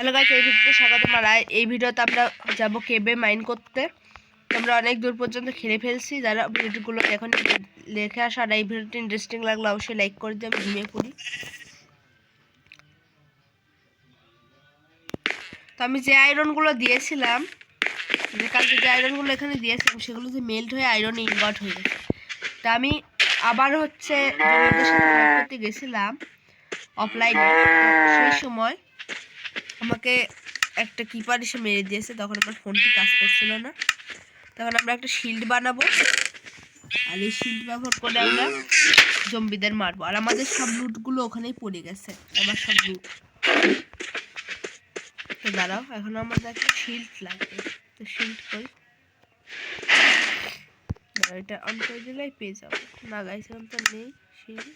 Hello guys এই ভিডিওতে স্বাগত মারাই এই ভিডিওতে আমরা যাব কেবে মাইন করতে। আমরা অনেক দূর পর্যন্ত খেলে ফেলছি। যারা ভিডিওগুলো এখন লেখে আসা। আর এই ভিডিওটি ইন্টারেস্টিং লাগলে অবশ্যই লাইক করে দিয়ে আমি ঘুমিয়ে পড়ি তো আমি যে আয়রনগুলো দিয়েছিলাম, যে কালকে যে আয়রনগুলো এখানে দিয়েছিলাম, সেগুলো যে মেল্ট হয়ে আয়রন ইনভার্ট হয়ে গেছে। তা আমি আবার হচ্ছে গেছিলাম অফলাইনে সেই সময় আমাকে একটা কিপার এসে মেরে দিয়েছে। তখন আমার ফোনটি কাজ করছিল না। তখন আমরা একটা শিল্ড বানাবো। আর এই শিল্ড ব্যবহার করে আমরা জম্বিদের মারবো। আর আমাদের সব লুটগুলো ওখানেই পড়ে গেছে। আমার সব লুট তো দাঁড়াও এখন আমাদের একটা শিল্ড লাগবে। তো শিল্ড দাঁড়াও, এটা অন করে দিলেই পেয়ে যাব। না এখন তো নেই শিল্ড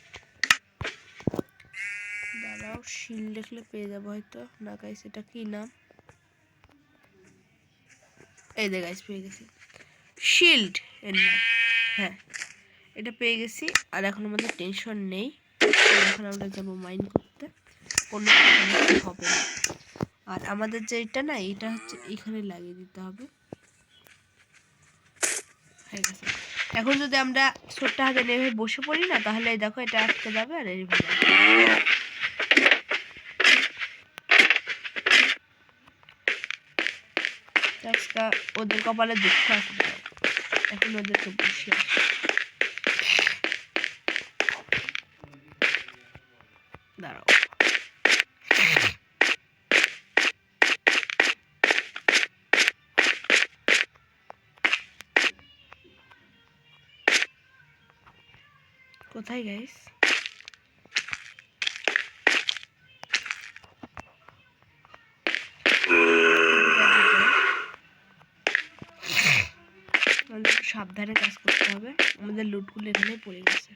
দাঁড়াও, শিল দেখলে পেয়ে যাব হয়তো। না গাইস এটা কি নাম? এই দে গাইস পেয়ে গেছি। শিল্ড এর নাম। হ্যাঁ এটা পেয়ে গেছি। আর এখন আমাদের টেনশন নেই। এখন আমরা যাব মাইন্ড করতে। কোনো হবে না। আর আমাদের যে এটা না, এটা হচ্ছে এখানে লাগিয়ে দিতে হবে। হয়ে গেছে। এখন যদি আমরা ছোট্ট হাতে নেমে বসে পড়ি না, তাহলে দেখো এটা আটকে যাবে আর এইভাবে আজকা ওদের কপালে দুঃখ আছে। এখন ওদেরকে বসে দাঁড়াও। কোথায় গাইস আমাদের একটু সাবধানে কাজ করতে হবে। আমাদের লুটগুলো এখানেই পড়ে গেছে।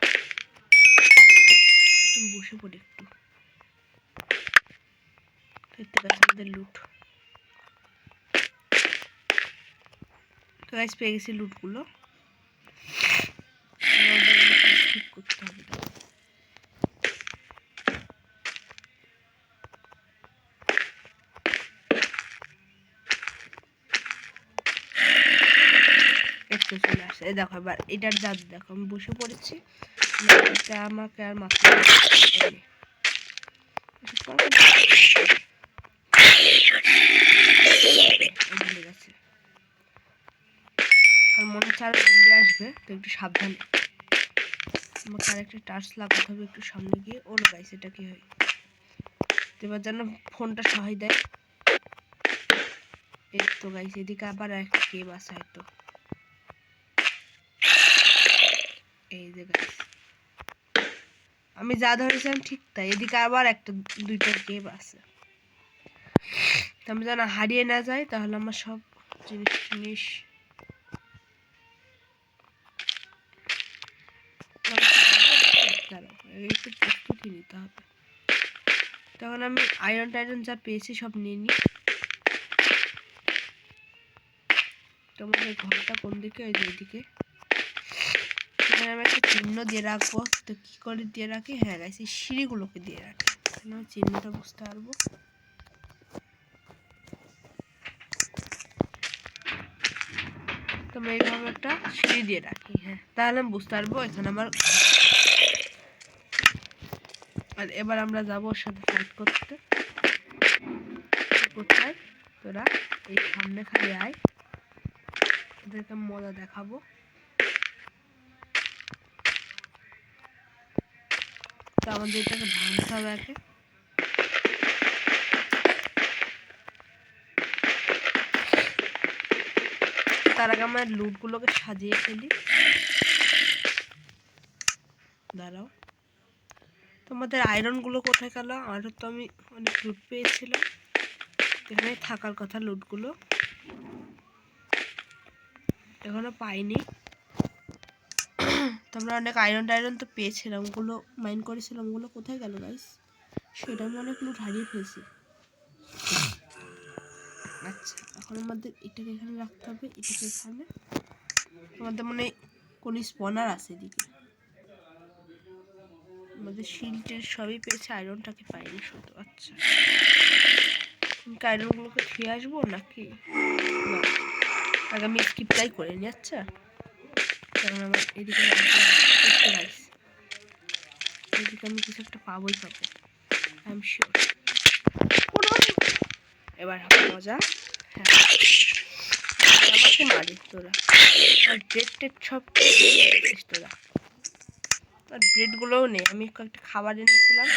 বসে পড়ি একটু। দেখতে পাচ্ছি আমাদের লুট। তো গাছ পেয়ে গেছি লুটগুলো। ঠিক করতে হবে। একটু চলে আসে। এই দেখো, এবার এটার জাত দেখো, আমি বসে পড়েছি। আমাকে আর গেছে আর মনে হচ্ছে আরও জলদি আসবে, তো একটু সাবধানে। আমাকে আর একটা টার্চ লাগাতে হবে একটু সামনে গিয়ে। ওর গাইছে এটা কি হয়? এবার যেন ফোনটা সহায় দেয়। এই তো গাইছে এদিকে আবার একটা কেব আছে, হয়তো। যে আমি যা ধরেছিলাম ঠিক তাই, এদিকে আবার একটা, দুইটা কেব আছে। আমি যেন হারিয়ে না যাই, তাহলে আমার সব জিনিস জিনিস একটু নিতে হবে। তখন আমি আয়রন টাইরন যা পেয়েছি সব নিয়ে নিই। তোমাদের ঘরটা কোন দিকে? ওই যে এদিকে এখানে আমি একটা চিহ্ন দিয়ে রাখব। তো কি করে দিয়ে রাখি? হ্যাঁ গাইছি সিঁড়িগুলোকে দিয়ে রাখি। আমি চিহ্নটা বুঝতে পারব। তো এইভাবে একটা সিঁড়ি দিয়ে রাখি হ্যাঁ। তাহলে আমি বুঝতে পারব এখানে আমার আর এবার আমরা যাব ওর সাথে ফাইট করতে। কোথায়? তোরা এই সামনে খালি আয়। ওদেরকে মজা দেখাবো। তো আমাদের এটাকে ভাঙতে হবে আগে। তার আগে আমরা লুটগুলোকে সাজিয়ে ফেলি। দাঁড়াও। তোমাদের আয়রনগুলো কোথায় গেল? আরও তো আমি অনেক লুট পেয়েছিলাম। এখানে থাকার কথা লুটগুলো। এখনও পাইনি। তোমরা অনেক আয়রন টাইরন তো পেয়েছিলাম, ওগুলো মাইন্ড করেছিলাম, ওগুলো কোথায় গেল গাইস সেটা আমি অনেক লুট হারিয়ে ফেলছি। আচ্ছা এখন আমাদের এটাকে এখানে রাখতে হবে, এটাকে এখানে। আমাদের মনে কোনো স্পনার আছে এদিকে। আমাদের শিল্ডের সবই পেয়েছে আয়রনটাকে পাইনি শুধু আচ্ছা। আয়রনগুলোকে খেয়ে আসব নাকি? না। আগে আমি স্কিপটাই করে নিই আচ্ছা। কারণ আমার এদিকে এদিকে আমি কিছু একটা পাবোই পাবো আই এম শিওর এবার হবে মজা। হ্যাঁ। আমাকে মারি তোরা। আর ব্রেড টেড সব খেয়েছিস তোরা। আর ব্রেডগুলোও নেই আমি কয়েকটা খাবার এনেছিলাম।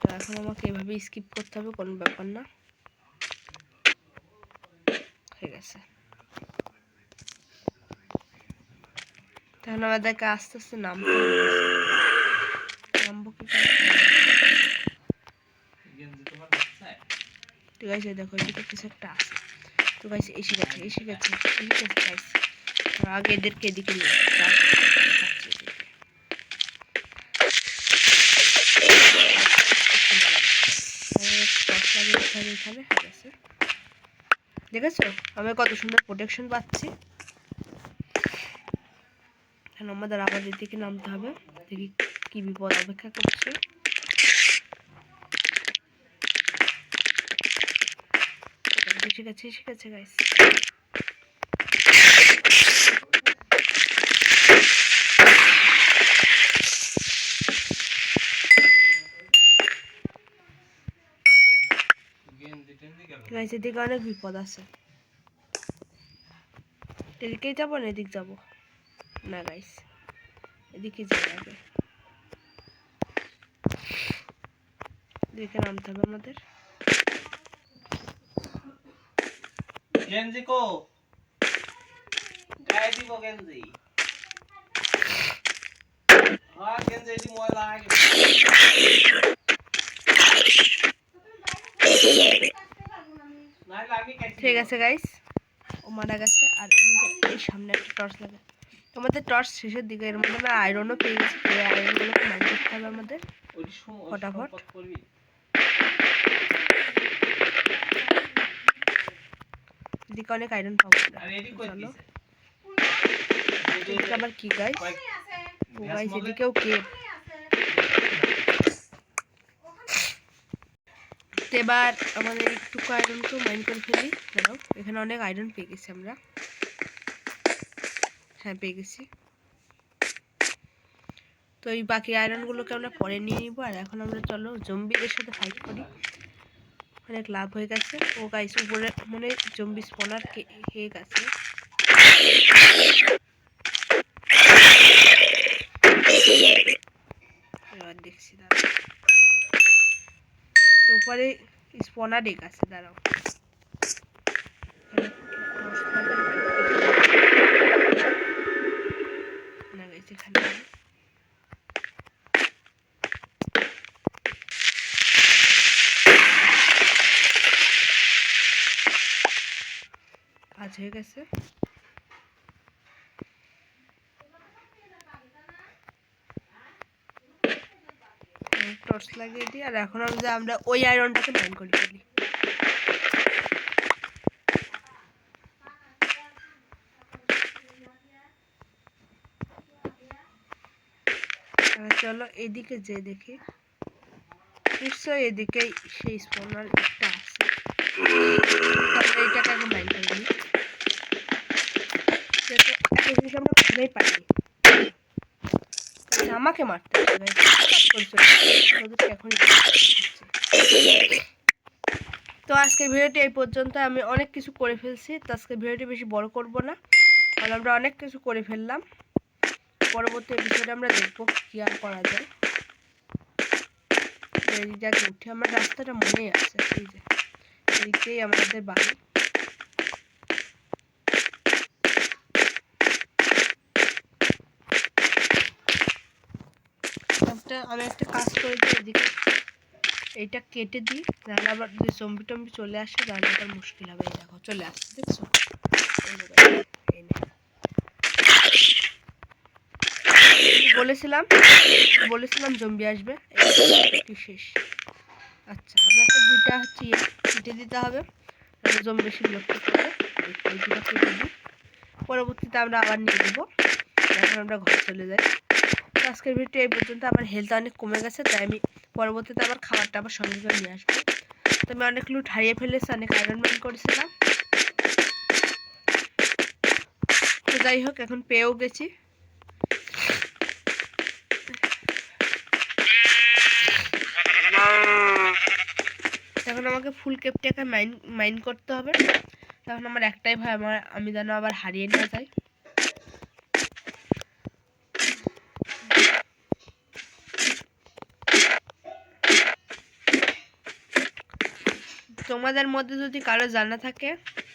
তো এখন আমাকে এভাবে স্কিপ করতে হবে, কোনো ব্যাপার না। হয়ে গেছে। তাহলে আমাদেরকে আস্তে আস্তে নামতে। নামবো কি? ঠিক আছে দেখো, এদিকে কিছু একটা আছে। তো গাইস এসে গেছে এসে গেছে এসে গেছে গাইস আগে এদেরকে এদিকে নিয়ে এখানে গেছে। দেখেছ? আমি কত সুন্দর প্রোটেকশন পাচ্ছি। এখন আমাদের আবার এদিকে নামতে হবে। দেখি কি বিপদ অপেক্ষা করছে। গেছে এসে গেছে গাইস গাইস এদিকে অনেক বিপদ আছে। এদিকেই যাব না, এদিক যাব? না গাইস এদিকে আগে। এদিকে নামতে হবে আমাদের। গেঞ্জি কো? গায়ে দিব গেঞ্জি। হ্যাঁ গেঞ্জি ময়লা আগে ঠিক আছে গাইস ও মারা গেছে আর আমাদের এই সামনে একটা টর্চ লাগে। আমাদের টর্চ শেষের দিকে এর মধ্যে আমরা আয়রনও পেয়ে গেছি এই আয়রনগুলোকে মাইন করতে হবে আমাদের। ফটাফট। এদিকে অনেক আয়রন পাবো আমরা। আর কই চলো। দিছে? এদিকে আবার কি গাইস ও গাইস এদিকেও কে? তো এবার আমাদের একটু আয়রনকেও মাইন করে ফেলি। দাঁড়াও এখানে অনেক আয়রন পেয়ে গেছি আমরা। হ্যাঁ পেয়ে গেছি। তো এই বাকি আয়রনগুলোকে আমরা পরে নিয়ে নিবো। আর এখন আমরা চলো জম্বিদের সাথে ফাইট করি। অনেক লাভ হয়ে গেছে। ও গাইস উপরে মানে জম্বি স্পনার হয়ে গেছে? এবার দেখছি, দাঁড়াও। তো উপরে স্পনার এক আছে দাঁড়াও। আজ হয়ে গেছে। টর্চ লাগিয়ে দিই, আর এখন আমরা আমরা ওই আয়রনটাকে মাইন করে ফেলি চলো এদিকে যে দেখি। নিশ্চয়ই এদিকেই সেই স্পনার একটা আছে। এইটাকে আগে মাইন করে দিই যাতে এত পাইনি আচ্ছা, আমাকে মারতে। তো আজকের ভিডিওটি এই পর্যন্ত। আমি অনেক কিছু করে ফেলছি। তো আজকের ভিডিওটি বেশি বড় করব না। কারণ আমরা অনেক কিছু করে ফেললাম। পরবর্তী এপিসোডে আমরা দেখব কি আর করা যায়। এই জায়গায় উঠে আমার রাস্তাটা মনেই আছে। এই যে এদিকেই আমাদের বাড়ি। একটা আমি একটা কাজ করেছি এদিকে। এইটা কেটে দিই তাহলে আবার যদি জম্বি টম্বি চলে আসে, তাহলে আবার মুশকিল হবে। এই দেখো, চলে আসছে, দেখছ? বলেছিলাম বলেছিলাম জম্বি আসবে শেষ। আচ্ছা আমাকে দুইটা হচ্ছে ইয়ে কেটে দিতে হবে জম্বি বেশি বিরক্ত করবে। এই দুটো কেটে দিই। পরবর্তীতে আমরা আবার নিয়ে দেবো এখন আমরা ঘরে চলে যাই। আজকের ভিডিও এই পর্যন্ত। আমার হেলথ অনেক কমে গেছে, তাই আমি পরবর্তীতে আমার খাবারটা আবার সঙ্গে করে নিয়ে আসব। তো আমি অনেক লুট হারিয়ে ফেলেছি, অনেক আয়রন ম্যান করেছিলাম। তো যাই হোক, এখন পেয়েও গেছি। এখন আমাকে ফুল কেপটাকে মাইন মাইন করতে হবে। তখন আমার একটাই ভয়, আমার আমি যেন আবার হারিয়ে না যাই। তোমাদের মধ্যে যদি কারও জানা থাকে?